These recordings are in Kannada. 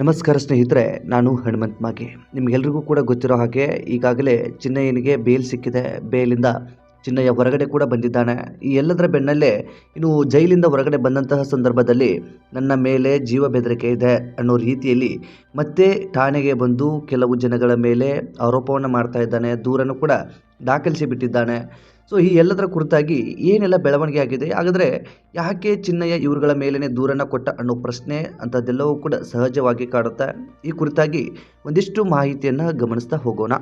ನಮಸ್ಕಾರ ಸ್ನೇಹಿತರೆ, ನಾನು ಹನುಮಂತ್ ಮಾಗೆ. ನಿಮಗೆಲ್ರಿಗೂ ಕೂಡ ಗೊತ್ತಿರೋ ಹಾಗೆ ಈಗಾಗಲೇ ಚಿನ್ನಯ್ಯನಿಗೆ ಬೇಲ್ ಸಿಕ್ಕಿದೆ. ಬೇಲಿಂದ ಚಿನ್ನಯ್ಯ ಹೊರಗಡೆ ಕೂಡ ಬಂದಿದ್ದಾನೆ. ಈ ಎಲ್ಲದರ ಬೆನ್ನಲ್ಲೇ ಇನ್ನು ಜೈಲಿಂದ ಹೊರಗಡೆ ಬಂದಂತಹ ಸಂದರ್ಭದಲ್ಲಿ ನನ್ನ ಮೇಲೆ ಜೀವ ಬೆದರಿಕೆ ಇದೆ ಅನ್ನೋ ರೀತಿಯಲ್ಲಿ ಮತ್ತೆ ಠಾಣೆಗೆ ಬಂದು ಕೆಲವು ಜನಗಳ ಮೇಲೆ ಆರೋಪವನ್ನು ಮಾಡ್ತಾ ಇದ್ದಾನೆ. ದೂರನ್ನು ಕೂಡ ದಾಖಲಿಸಿ ಬಿಟ್ಟಿದ್ದಾನೆ. ಸೊ ಈ ಎಲ್ಲದರ ಕುರಿತಾಗಿ ಏನೆಲ್ಲ ಬೆಳವಣಿಗೆ ಆಗಿದೆ? ಹಾಗಾದರೆ ಯಾಕೆ ಚಿನ್ನಯ್ಯ ಇವರುಗಳ ಮೇಲೇ ದೂರನ್ನು ಕೊಟ್ಟ ಅನ್ನೋ ಪ್ರಶ್ನೆ ಅಂಥದ್ದೆಲ್ಲವೂ ಕೂಡ ಸಹಜವಾಗಿ ಕಾಡುತ್ತೆ. ಈ ಕುರಿತಾಗಿ ಒಂದಿಷ್ಟು ಮಾಹಿತಿಯನ್ನು ಗಮನಿಸ್ತಾ ಹೋಗೋಣ.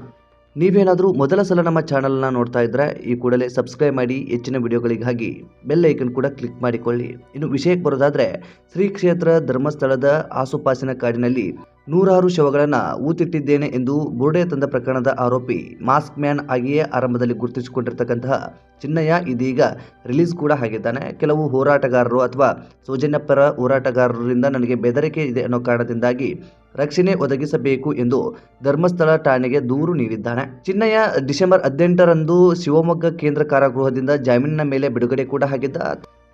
ನೀವೇನಾದರೂ ಮೊದಲ ಸಲ ನಮ್ಮ ಚಾನಲ್ನ ನೋಡ್ತಾ ಇದ್ದರೆ ಈ ಕೂಡಲೇ ಸಬ್ಸ್ಕ್ರೈಬ್ ಮಾಡಿ, ಹೆಚ್ಚಿನ ವಿಡಿಯೋಗಳಿಗಾಗಿ ಬೆಲ್ ಐಕನ್ ಕೂಡ ಕ್ಲಿಕ್ ಮಾಡಿಕೊಳ್ಳಿ. ಇನ್ನು ವಿಷಯಕ್ಕೆ ಬರೋದಾದರೆ ಶ್ರೀ ಕ್ಷೇತ್ರ ಧರ್ಮಸ್ಥಳದ ಆಸುಪಾಸಿನ ಕಾಡಿನಲ್ಲಿ ನೂರಾರು ಶವಗಳನ್ನು ಊತಿಟ್ಟಿದ್ದೇನೆ ಎಂದು ಬುರುಡೆ ತಂದ ಪ್ರಕರಣದ ಆರೋಪಿ ಮಾಸ್ಕ್ ಮ್ಯಾನ್ ಆಗಿಯೇ ಆರಂಭದಲ್ಲಿ ಗುರುತಿಸಿಕೊಂಡಿರ್ತಕ್ಕಂತಹ ಚಿನ್ನಯ್ಯ ಇದೀಗ ರಿಲೀಸ್ ಕೂಡ ಆಗಿದ್ದಾನೆ. ಕೆಲವು ಹೋರಾಟಗಾರರು ಅಥವಾ ಸೌಜನ್ಯಪರ ಹೋರಾಟಗಾರರಿಂದ ನನಗೆ ಬೆದರಿಕೆ ಇದೆ ಅನ್ನೋ ಕಾರಣದಿಂದಾಗಿ ರಕ್ಷಣೆ ಒದಗಿಸಬೇಕು ಎಂದು ಧರ್ಮಸ್ಥಳ ಠಾಣೆಗೆ ದೂರು ನೀಡಿದ್ದಾನೆ. ಚಿನ್ನಯ್ಯ ಡಿಸೆಂಬರ್ ಹದಿನೆಂಟರಂದು ಶಿವಮೊಗ್ಗ ಕೇಂದ್ರ ಕಾರಾಗೃಹದಿಂದ ಜಾಮೀನಿನ ಮೇಲೆ ಬಿಡುಗಡೆ ಕೂಡ ಆಗಿದ್ದ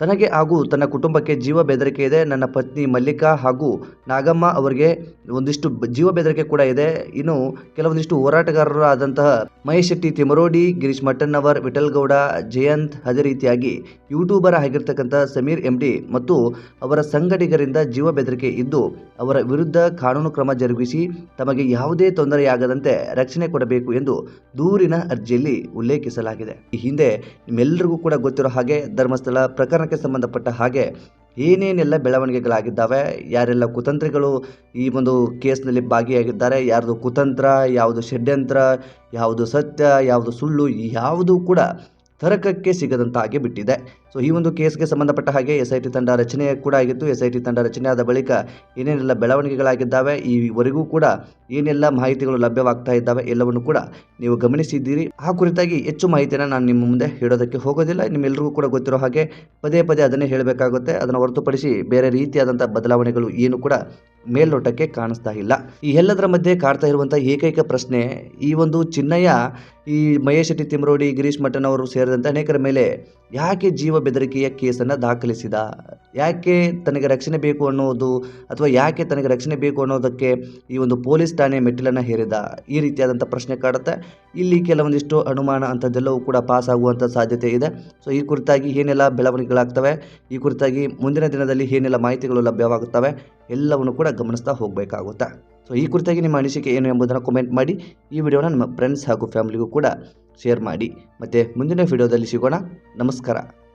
ತನಗೆ ಹಾಗೂ ತನ್ನ ಕುಟುಂಬಕ್ಕೆ ಜೀವ ಬೆದರಿಕೆ ಇದೆ. ನನ್ನ ಪತ್ನಿ ಮಲ್ಲಿಕಾ ಹಾಗೂ ನಾಗಮ್ಮ ಅವರಿಗೆ ಒಂದಿಷ್ಟು ಜೀವ ಬೆದರಿಕೆ ಕೂಡ ಇದೆ. ಇನ್ನು ಕೆಲವೊಂದಿಷ್ಟು ಹೋರಾಟಗಾರರು ಆದಂತಹ ಮಹೇಶ್ ಶೆಟ್ಟಿ ತಿಮರೋಡಿ ಗಿರೀಶ್ ಮಟ್ಟಣ್ಣವರ್ ವಿಠಲ್ಗೌಡ ಜಯಂತ್ ಅದೇ ರೀತಿಯಾಗಿ ಯೂಟ್ಯೂಬರ್ ಆಗಿರ್ತಕ್ಕಂಥ ಸಮೀರ್ ಎಂ ಡಿ ಮತ್ತು ಅವರ ಸಂಘಟಿಗರಿಂದ ಜೀವ ಬೆದರಿಕೆ ಇದ್ದು, ಅವರ ವಿರುದ್ಧ ಕಾನೂನು ಕ್ರಮ ಜರುಗಿಸಿ ತಮಗೆ ಯಾವುದೇ ತೊಂದರೆಯಾಗದಂತೆ ರಕ್ಷಣೆ ಕೊಡಬೇಕು ಎಂದು ದೂರಿನ ಅರ್ಜಿಯಲ್ಲಿ ಉಲ್ಲೇಖಿಸಲಾಗಿದೆ. ಈ ಹಿಂದೆ ನಿಮ್ಮೆಲ್ಲರಿಗೂ ಕೂಡ ಗೊತ್ತಿರೋ ಹಾಗೆ ಧರ್ಮಸ್ಥಳ ಪ್ರಕರಣಕ್ಕೆ ಸಂಬಂಧಪಟ್ಟ ಹಾಗೆ ಏನೇನೆಲ್ಲ ಬೆಳವಣಿಗೆಗಳಾಗಿದ್ದಾವೆ, ಯಾರೆಲ್ಲ ಕುತಂತ್ರಿಗಳು ಈ ಒಂದು ಕೇಸ್ನಲ್ಲಿ ಭಾಗಿಯಾಗಿದ್ದಾರೆ, ಯಾರ್ದು ಕುತಂತ್ರ, ಯಾವುದು ಷಡ್ಯಂತ್ರ, ಯಾವುದು ಸತ್ಯ, ಯಾವುದು ಸುಳ್ಳು ಯಾವುದು ಕೂಡ ತರಕಕ್ಕೆ ಸಿಗದಂತಾಗಿ ಬಿಟ್ಟಿದೆ. ಸೊ ಈ ಒಂದು ಕೇಸ್ಗೆ ಸಂಬಂಧಪಟ್ಟ ಹಾಗೆ ಎಸ್ ಐ ಟಿ ತಂಡ ರಚನೆ ಕೂಡ ಆಗಿತ್ತು. ಎಸ್ ಐ ಟಿ ತಂಡ ರಚನೆ ಆದ ಬಳಿಕ ಏನೇನೆಲ್ಲ ಬೆಳವಣಿಗೆಗಳಾಗಿದ್ದಾವೆ, ಈವರೆಗೂ ಕೂಡ ಏನೆಲ್ಲ ಮಾಹಿತಿಗಳು ಲಭ್ಯವಾಗ್ತಾ ಇದ್ದಾವೆ ಎಲ್ಲವನ್ನು ಕೂಡ ನೀವು ಗಮನಿಸಿದ್ದೀರಿ. ಆ ಕುರಿತಾಗಿ ಹೆಚ್ಚು ಮಾಹಿತಿಯನ್ನು ನಾನು ನಿಮ್ಮ ಮುಂದೆ ಹೇಳೋದಕ್ಕೆ ಹೋಗೋದಿಲ್ಲ. ನಿಮ್ಮೆಲ್ಲರಿಗೂ ಕೂಡ ಗೊತ್ತಿರೋ ಹಾಗೆ ಪದೇ ಪದೇ ಅದನ್ನೇ ಹೇಳಬೇಕಾಗುತ್ತೆ. ಅದನ್ನು ಹೊರತುಪಡಿಸಿ ಬೇರೆ ರೀತಿಯಾದಂಥ ಬದಲಾವಣೆಗಳು ಏನು ಕೂಡ ಮೇಲ್ನೋಟಕ್ಕೆ ಕಾಣಿಸ್ತಾ ಇಲ್ಲ. ಈ ಎಲ್ಲದರ ಮಧ್ಯೆ ಕಾಡ್ತಾ ಇರುವಂಥ ಏಕೈಕ ಪ್ರಶ್ನೆ, ಈ ಒಂದು ಚಿನ್ನಯ್ಯ, ಈ ಮಹೇಶ್ ಶೆಟ್ಟಿ ತಿಮ್ರೋಡಿ, ಗಿರೀಶ್ ಮಠನ್ ಅವರು ಸೇರಿದಂತೆ ಅನೇಕರ ಮೇಲೆ ಯಾಕೆ ಜೀವ ಬೆದರಿಕೆಯ ಕೇಸನ್ನು ದಾಖಲಿಸಿದ. ಯಾಕೆ ತನಗೆ ರಕ್ಷಣೆ ಬೇಕು ಅನ್ನೋದು ಅಥವಾ ಯಾಕೆ ತನಗೆ ರಕ್ಷಣೆ ಬೇಕು ಅನ್ನೋದಕ್ಕೆ ಈ ಒಂದು ಪೊಲೀಸ್ ಠಾಣೆ ಮೆಟ್ಟಿಲನ್ನು ಹೇರಿದ? ಈ ರೀತಿಯಾದಂಥ ಪ್ರಶ್ನೆ ಕಾಡುತ್ತೆ. ಇಲ್ಲಿ ಕೆಲವೊಂದಿಷ್ಟು ಅನುಮಾನ ಅಂಥದ್ದೆಲ್ಲವೂ ಕೂಡ ಪಾಸ್ ಆಗುವಂಥ ಸಾಧ್ಯತೆ ಇದೆ. ಸೊ ಈ ಕುರಿತಾಗಿ ಏನೆಲ್ಲ ಬೆಳವಣಿಗೆಗಳಾಗ್ತವೆ? ಈ ಕುರಿತಾಗಿ ಮುಂದಿನ ದಿನದಲ್ಲಿ ಏನೆಲ್ಲ ಮಾಹಿತಿಗಳು ಲಭ್ಯವಾಗುತ್ತವೆ? ಎಲ್ಲವನ್ನು ಕೂಡ ಗಮನಿಸ್ತಾ ಹೋಗಬೇಕಾಗುತ್ತೆ. ಸೊ ಈ ಕುರಿತಾಗಿ ನಿಮ್ಮ ಅನಿಸಿಕೆ ಏನು ಎಂಬುದನ್ನು ಕಮೆಂಟ್ ಮಾಡಿ. ಈ ವಿಡಿಯೋನ ನಿಮ್ಮ ಫ್ರೆಂಡ್ಸ್ ಹಾಗೂ ಫ್ಯಾಮಿಲಿಗೂ ಕೂಡ ಶೇರ್ ಮಾಡಿ. ಮತ್ತು ಮುಂದಿನ ವಿಡಿಯೋದಲ್ಲಿ ಸಿಗೋಣ. ನಮಸ್ಕಾರ.